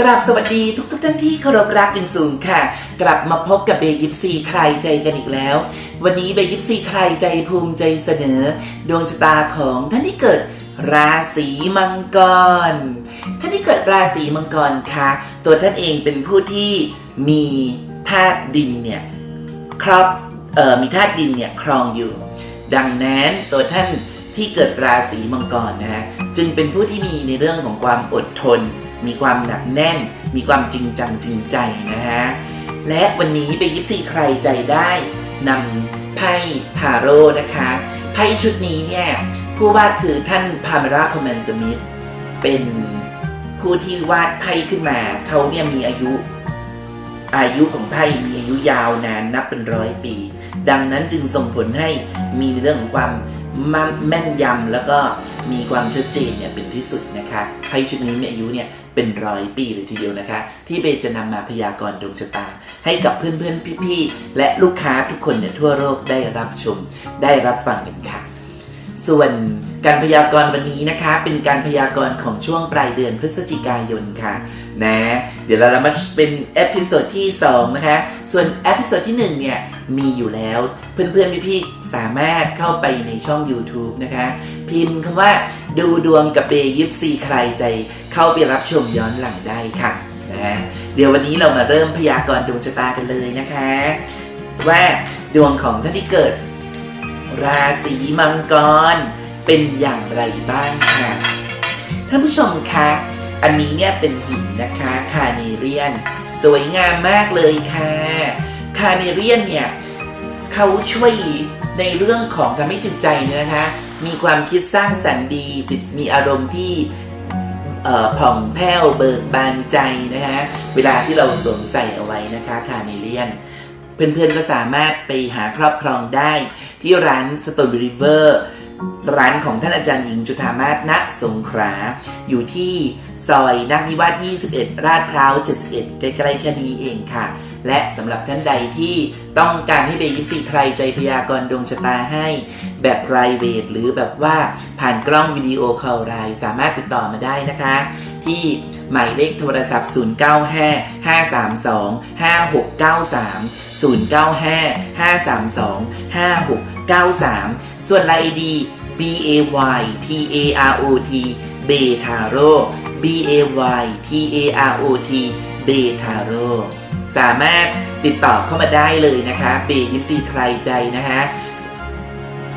กราบสวัสดีทุกทุกท่านที่เคารพรักเป็นสูงค่ะ กลับมาพบกับเบยิปซีใครใจกันอีกแล้ว วันนี้เบยิปซีใครใจภูมิใจเสนอ ดวงชะตาของท่านที่เกิดราศีมังกร ท่านที่เกิดราศีมังกรคะตัวท่านเองเป็นผู้ที่มีธาตุดินเนี่ยครอบเอ่อมีธาตุดินเนี่ยครองอยู่ ดังนั้นตัวท่าน ที่เกิดราศีมังกรนะฮะจึงเป็นผู้ที่มีในเรื่องของความอดทน มีความหนักแน่น มีความจริงจังจริงใจนะฮะและวันนี้ไปยิปซีใครใจได้นำไพ่ทาโร่นะคะไพ่ชุดนี้เนี่ยผู้วาดคือท่านพาเมราคอมแมนสมิธเป็นผู้ที่วาดไพ่ขึ้นมา เขาเนี่ยมีอายุอายุของไพ่มีอายุยาวนานนับเป็นร้อยปี ดังนั้นจึงส่งผลให้มีในเรื่องของความ มั่นแม่นยำแล้วก็มีความชัดเจนเนี่ยเป็นที่สุดนะคะไพ่ชุดนี้มีอายุเนี่ยเป็นร้อยปีเลยทีเดียวนะคะ ที่เบย์จะนำมาพยากรณ์ดวงชะตา ให้กับเพื่อนๆพี่ๆ และลูกค้าทุกคนเนี่ยทั่วโลกได้รับชม ได้รับฟังกันค่ะ ส่วนการพยากรณ์วันนี้นะคะ เป็นการพยากรณ์ของช่วงปลายเดือนพฤศจิกายนค่ะนะเดี๋ยวเรามาเป็นเอพิโซดที่ 2 นะคะ ส่วนเอพิโซดที่1เนี่ย มีอยู่แล้ว เพื่อนๆพี่ๆสามารถเข้าไปในช่อง YouTube นะคะ พิมพ์คำว่าดูดวงกับเบย์ยิปซีใครใจ เข้าไปรับชมย้อนหลังได้ค่ะนะเดี๋ยววันนี้เรามาเริ่มพยากรณ์ดวงชะตากันเลยนะคะ ว่าดวงของท่านที่เกิด ราศีมังกร เป็นอย่างไรบ้างค่ะท่านผู้ชมคะอันนี้เนี่ยเป็นหินนะคะคาเนเรียน สวยงามมากเลยค่ะ คาเนเรียนเนี่ยเขาช่วยในเรื่องของทำให้จิตใจเนี่ยนะคะ มีความคิดสร้างสรรค์ดี จิตมีอารมณ์ที่ผ่องแผ้วเบิกบานใจนะคะเวลาที่เราสวมใส่เอาไว้นะคะคาเนเรียน เพื่อนๆก็สามารถไปหาครอบครองได้ที่ร้าน Stone River ร้านของท่านอาจารย์หญิงจุธามาศณสงขลาอยู่ที่ซอยนักนิวาส21 ราดพร้าว 71 ใกล้ๆแค่นี้เองค่ะ และสำหรับท่านใดที่ต้องการให้เบยิปซีใครใจพยากรณ์ดวงชะตาให้แบบ p r i v a t หรือแบบว่าผ่านกล้องวิดีโอคอลไลน์สามารถติดต่อมาได้นะคะ ที่หมายเลขโทรศัพท์ 095 532 5693 095 532 5693 ส่วนไลน์ดี B A Y T A R O T เบทาโร B A Y T A R O T เบทาโร สามารถติดต่อเข้ามาได้เลยนะคะเบยิปซีใครใจนะคะ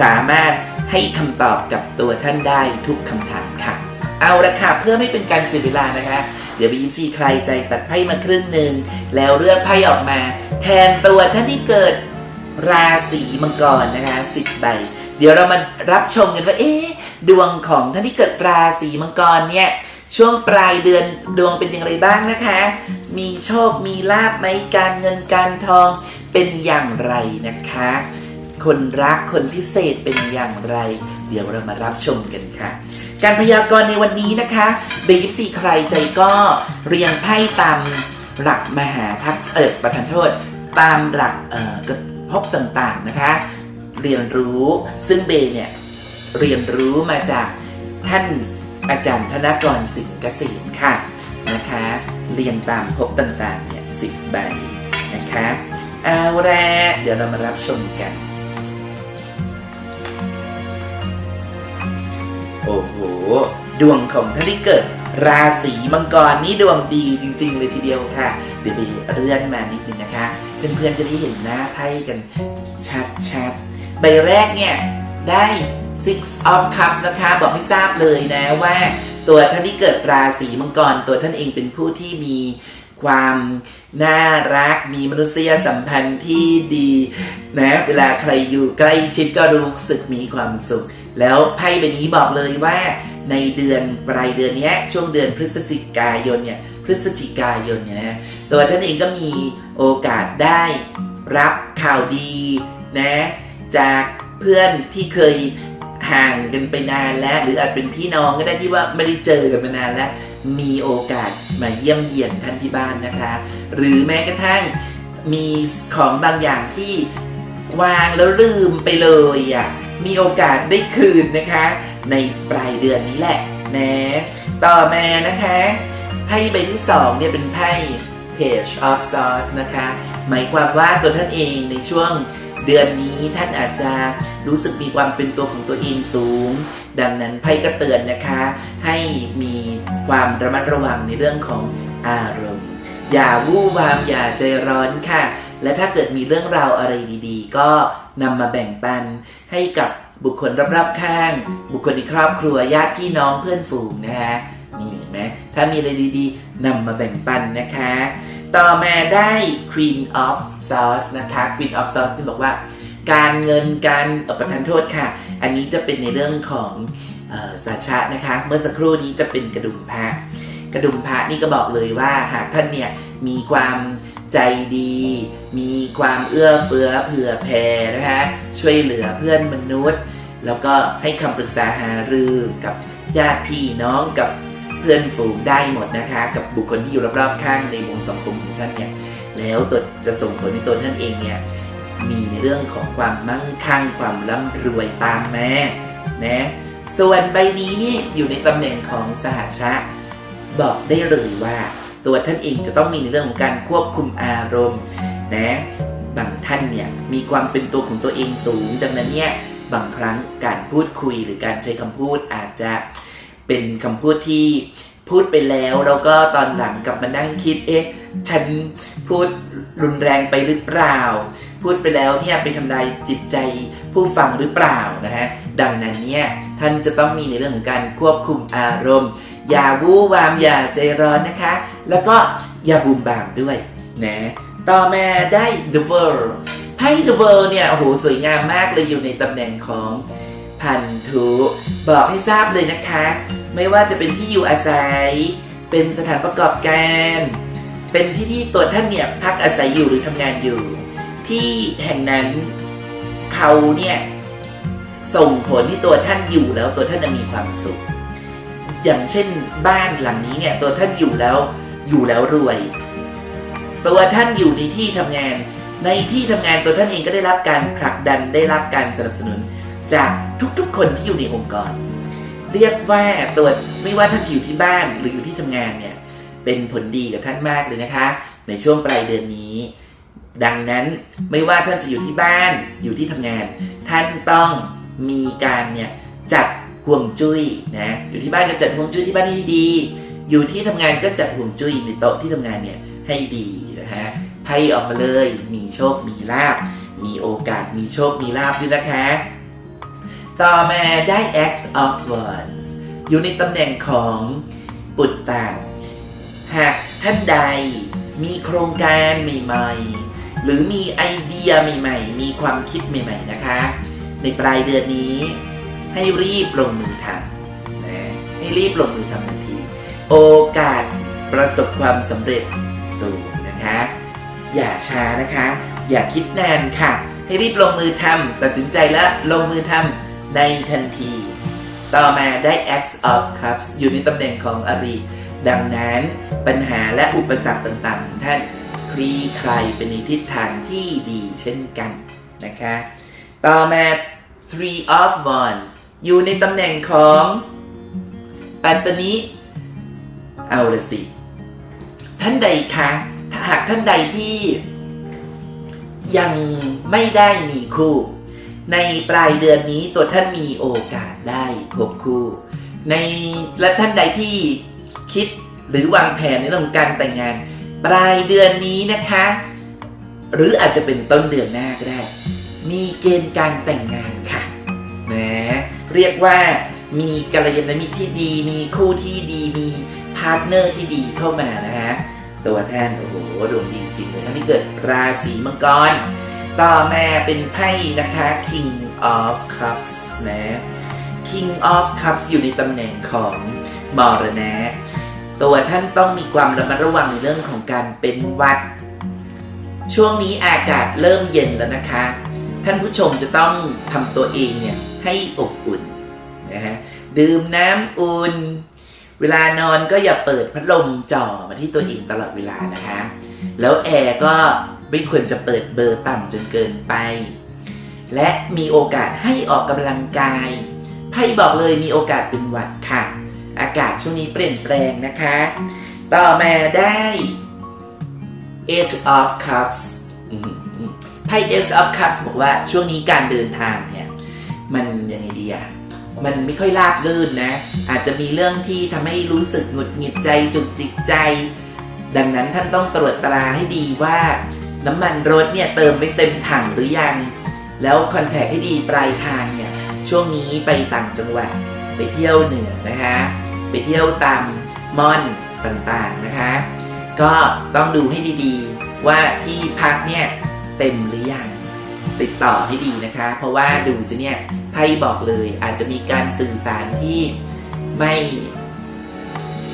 สามารถให้คำตอบกับตัวท่านได้ทุกคำถามค่ะ เอาละค่ะเพื่อไม่เป็นการเสียเวลานะคะ เดี๋ยวไปยิปซีใครใจตัดไพ่มาครึ่งหนึ่งแล้วเลือกไพ่ออกมา แทนตัวท่านที่เกิดราศีมังกรนะคะสิบใบ เดี๋ยวเรามารับชมกันว่าเอ๊ะดวงของท่านที่เกิดราศีมังกรเนี่ย ช่วงปลายเดือนดวงเป็นอย่างไรบ้างนะคะ มีโชค มีลาบไหมการเงินการทองเป็นอย่างไรนะคะ คนรักคนพิเศษเป็นอย่างไร เดี๋ยวเรามารับชมกันค่ะ การพยากรณ์ในวันนี้นะคะเบยิปซีใครใจก็เรียงไพ่ตามหลักมหาทักษะเออประทานโทษ ตามหลักเอ่อกระพบต่างๆนะคะ เรียนรู้ซึ่งเบเนี่ยเรียนรู้มาจากท่าน อาจารย์ธนกรสิงห์เกษมค่ะนะคะ เรียนตามพบต่างๆเนี่ยสิบใบนะคะเอาละเดี๋ยวเรามารับชมกัน โอ้โห ดวงของท่านที่เกิด ราศีมังกรนี่ดวงดีจริง ๆ เลยทีเดียวค่ะ เดี๋ยวไปเลื่อนมานิดนึงนะคะเพื่อนๆจะได้เห็นหน้าไพ่กันชัดๆ ใบแรกเนี่ยได้ six of cups นะคะบอกให้ทราบเลยนะว่าตัวท่านที่เกิดราศีมังกร ตัวท่านเองเป็นผู้ที่มีความน่ารักมีมนุษยสัมพันธ์ที่ดีนะเวลาใครอยู่ใกล้ชิดก็รู้สึกมีความสุข แล้วไพ่ใบนี้บอกเลยว่า ในเดือนปลายเดือนนี้ช่วงเดือนพฤศจิกายนเนี่ยพฤศจิกายนเนี่ยนะตัวท่านเองก็มีโอกาสได้รับข่าวดีนะจากเพื่อนที่เคย ห่างกันไปนานแล้ว หรืออาจเป็นพี่น้องก็ได้ที่ว่าไม่ได้เจอกันมานานแล้ว มีโอกาสมาเยี่ยมเยียนท่านที่บ้านนะคะ หรือแม้กระทั่งมีของบางอย่างที่วางแล้วลืมไปเลยอะมีโอกาสได้คืนนะคะ ในปลายเดือนนี้แหละนะต่อมานะคะไพ่ใบที่สองเนี่ยเป็นไพ่ Page of Swords นะคะ หมายความว่าตัวท่านเองในช่วง เดือนนี้ท่านอาจจะรู้สึกมีความเป็นตัวของตัวเองสูง ดังนั้นไพ่ก็เตือนนะคะ ให้มีความระมัดระวังในเรื่องของอารมณ์ อย่าวู่วามอย่าใจร้อนค่ะ และถ้าเกิดมีเรื่องราวอะไรดีๆ ก็นำมาแบ่งปันให้กับบุคคลรอบๆข้าง บุคคลในครอบครัวญาติพี่น้องเพื่อนฝูงนะคะนี่เห็นไหมถ้ามีอะไรดีๆนำมาแบ่งปันนะคะ ต่อมาได้ Queen of Swords นะคะ Queen of Swords ที่บอกว่า การเงินการอ่อประทานโทษค่ะ อันนี้จะเป็นในเรื่องของออสาชะนะคะ เมื่อสักครู่นี้จะเป็นกระดุมพระกระดุมพระนี่ก็บอกเลยว่าหากท่านเนี่ยมีความใจดี มีความเอื้อเฟื้อเผื่อแผ่นะคะช่วยเหลือเพื่อนมนุษย์ แล้วก็ให้คำปรึกษาหารือกับญาติพี่น้องกับ เพื่อนฝูงได้หมดนะคะ กับบุคคลที่อยู่รอบๆข้างในวงสังคมของท่านเนี่ยแล้วตัวจะส่งผลให้ตัวท่านเองเนี่ยมีในเรื่องของความมั่งคั่งความร่ำรวยตามมานะส่วนใบนี้นี่อยู่ในตำแหน่งของสหชะ บอกได้เลยว่าตัวท่านเองจะต้องมีในเรื่องของการควบคุมอารมณ์นะบางท่านเนี่ยมีความเป็นตัวของตัวเองสูง ดังนั้นเนี่ยบางครั้งการพูดคุยหรือการใช้คำพูดอาจจะ เป็นคำพูดที่พูดไปแล้วแล้วก็ตอนหลังกลับมานั่งคิด เอ๊ะ ฉันพูดรุนแรงไปหรือเปล่า พูดไปแล้วเนี่ยไปทำลายจิตใจผู้ฟังหรือเปล่านะฮะ ดังนั้นเนี่ยท่านจะต้องมีในเรื่องของการควบคุมอารมณ์ อย่าวู่วามอย่าใจร้อนนะคะ แล้วก็อย่าบูมบามด้วยนะต่อมาได้ The World ไพ่ The World เนี่ยโอ้โหสวยงามมากเลยอยู่ในตำแหน่งของ พันธุบอกให้ทราบเลยนะคะ ไม่ว่าจะเป็นที่อยู่อาศัย เป็นสถานประกอบการ เป็นที่ที่ตัวท่านเนี่ยพักอาศัยอยู่หรือทำงานอยู่ ที่แห่งนั้นเขาเนี่ยส่งผลที่ตัวท่านอยู่แล้วตัวท่านจะมีความสุข อย่างเช่นบ้านหลังนี้เนี่ยตัวท่านอยู่แล้วอยู่แล้วรวย ตัวท่านอยู่ในที่ทำงาน ในที่ทำงานตัวท่านเองก็ได้รับการผลักดันได้รับการสนับสนุน จากทุกๆ คนที่อยู่ในองค์กร เรียกว่าตัวไม่ว่าท่านจะอยู่ที่บ้านหรืออยู่ที่ทำงานเนี่ยเป็นผลดีกับท่านมากเลยนะคะ ในช่วงปลายเดือนนี้ ดังนั้นไม่ว่าท่านจะอยู่ที่บ้านอยู่ที่ทำงาน ท่านต้องมีการเนี่ยจัดห่วงจุ้ยนะอยู่ที่บ้านก็จัดห่วงจุ้ยที่บ้านให้ดี อยู่ที่ทำงานก็จัดห่วงจุ้ยในโต๊ะที่ทำงานเนี่ยให้ดีนะฮะไพ่ออกมาเลยมีโชคมีลาบมีโอกาสมีโชคมีลาบด้วยนะคะ ต่อมาได้ X of Wands อยู่ในตำแหน่งของปุตตังหากท่านใดมีโครงการใหม่ๆ หรือมีไอเดียใหม่ๆ มีความคิดใหม่ๆนะคะ ในปลายเดือนนี้ให้รีบลงมือทำนะให้รีบลงมือทำทันที โอกาสประสบความสำเร็จสูงนะคะ อย่าช้านะคะ อย่าคิดนานค่ะ ให้รีบลงมือทำตัดสินใจและลงมือทำ ในทันที ต่อมาได้ X of Cups อยู่ในตำแหน่งของอริ ดังนั้นปัญหาและอุปสรรคต่างๆ ท่านคลี่คลายเป็นในทิศทางที่ดีเช่นกันนะคะ ต่อมา Three of Wands อยู่ในตำแหน่งของปัตตนิเอาละสิ ท่านใดคะหากท่านใดที่ยังไม่ได้มีคู่ ในปลายเดือนนี้ตัวท่านมีโอกาสได้พบคู่ ในและท่านใดที่คิดหรือวางแผนในเรื่องการแต่งงาน ปลายเดือนนี้นะคะ หรืออาจจะเป็นต้นเดือนหน้าก็ได้ มีเกณฑ์การแต่งงานค่ะนะเรียกว่ามีกัลยาณมิตรที่ดี มีคู่ที่ดี มีพาร์ทเนอร์ที่ดีเข้ามานะฮะตัวแทนโอ้โหดวงดีจริงเลยท่านที่เกิดราศีมังกร ต่อมาเป็นไพ่นะคะ King of Cups นะ King of Cups อยู่ในตำแหน่งของมรณะ ตัวท่านต้องมีความระมัดระวังในเรื่องของการเป็นวัด ช่วงนี้อากาศเริ่มเย็นแล้วนะคะ ท่านผู้ชมจะต้องทำตัวเองเนี่ยให้อบอุ่นนะฮะ ดื่มน้ำอุ่น เวลานอนก็อย่าเปิดพัดลมจ่อมาที่ตัวเองตลอดเวลานะคะ แล้วแอร์ก็ ไม่ควรจะเปิดเบอร์ต่ำจนเกินไป และมีโอกาสให้ออกกำลังกายไพ่บอกเลยมีโอกาสเป็นหวัดค่ะ อากาศช่วงนี้เปลี่ยนแปลงนะคะ ต่อมาได้ Age of Cups ไพ่ Ace of Cups บอกว่าช่วงนี้การเดินทางเนี่ยมันยังไงดีอะมันไม่ค่อยราบรื่นนะ อาจจะมีเรื่องที่ทำให้รู้สึกหงุดหงิดใจจุกจิกใจ ดังนั้นท่านต้องตรวจตราให้ดีว่า น้ำมันรถเนี่ยเติมไปเต็มถังหรือยัง แล้วคอนแทคให้ดีปลายทางเนี่ยช่วงนี้ไปต่างจังหวัดไปเที่ยวเหนือนะคะ ไปเที่ยวตามม่อนต่างๆนะคะ ก็ต้องดูให้ดีๆ ว่าที่พักเนี่ยเต็มหรือยังติดต่อให้ดีนะคะ เพราะว่าดูสิเนี่ยไพ่บอกเลยอาจจะมีการสื่อสารที่ไม่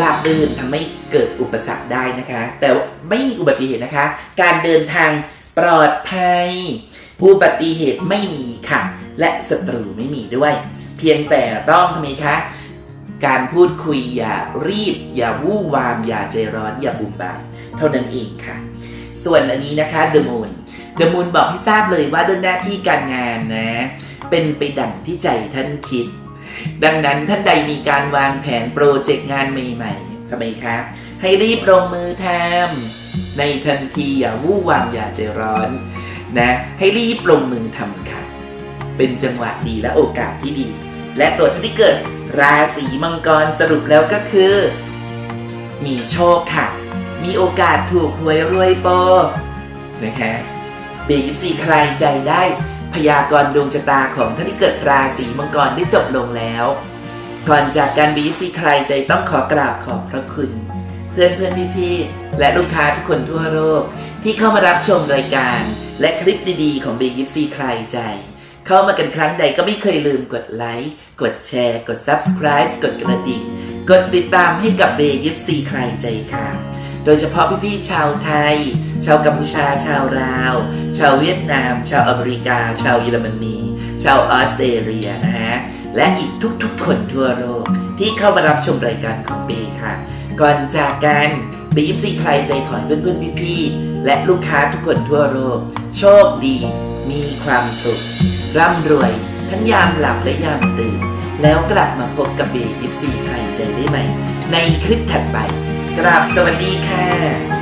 ราบรื่นทำให้เกิดอุปสรรคได้นะคะ แต่ไม่มีอุบัติเหตุนะคะ การเดินทางปลอดภัย ผู้อุบัติเหตุไม่มีค่ะ และศัตรูไม่มีด้วย เพียงแต่ต้องทำไมคะการพูดคุยอย่ารีบ อย่าวู่วาม อย่าใจร้อนอย่าบุ่มบามเท่านั้นเองค่ะ ส่วนอันนี้นะคะ The Moon The Moon บอกให้ทราบเลยว่าเรื่องหน้าที่การงานนะ เป็นไปดังที่ใจท่านคิด ดังนั้นท่านใดมีการวางแผนโปรเจกต์งานใหม่ๆทำไมคะให้รีบลงมือทำในทันทีอย่าวู่วามอย่าใจร้อนนะให้รีบลงมือทำค่ะ เป็นจังหวะดีและโอกาสที่ดี และตัวท่านที่เกิดราศีมังกรสรุปแล้วก็คือ มีโชคค่ะ มีโอกาสถูกหวยรวยโปนะคะเบยิปซีใครใจได้ พยากรณ์ดวงชะตาของท่านที่เกิดราศีมังกรได้จบลงแล้ว ก่อนจากการบียิปซีใครใจต้องขอกราบขอบพระคุณ เพื่อนเพื่อนพี่พี่และลูกค้าทุกคนทั่วโลกที่เข้ามารับชมรายการ และคลิปดีๆ ของบียิปซีใครใจ เข้ามากันครั้งใดก็ไม่เคยลืมกดไลค์กดแชร์ กด Subscribe กดกระดิ่งกดติดตามให้กับเบยิปซีใครใจค่ะ โดยเฉพาะพี่ๆชาวไทย ชาวกัมพูชา ชาวลาว ชาวเวียดนาม ชาวอเมริกา ชาวเยอรมนี ชาวออสเตรเลียนะฮะ และอีกทุกๆ คนทั่วโลกที่เข้ามารับชมรายการของเบค่ะ ก่อนจากกันเบยิปซีใครใจขอให้เพื่อนๆพี่ๆและลูกค้าทุกคนทั่วโลก โชคดี มีความสุข ร่ำรวย ทั้งยามหลับและยามตื่น แล้วกลับมาพบกับเบยิปซีใครใจได้ไหมในคลิปถัดไป กราบสวัสดีค่ะ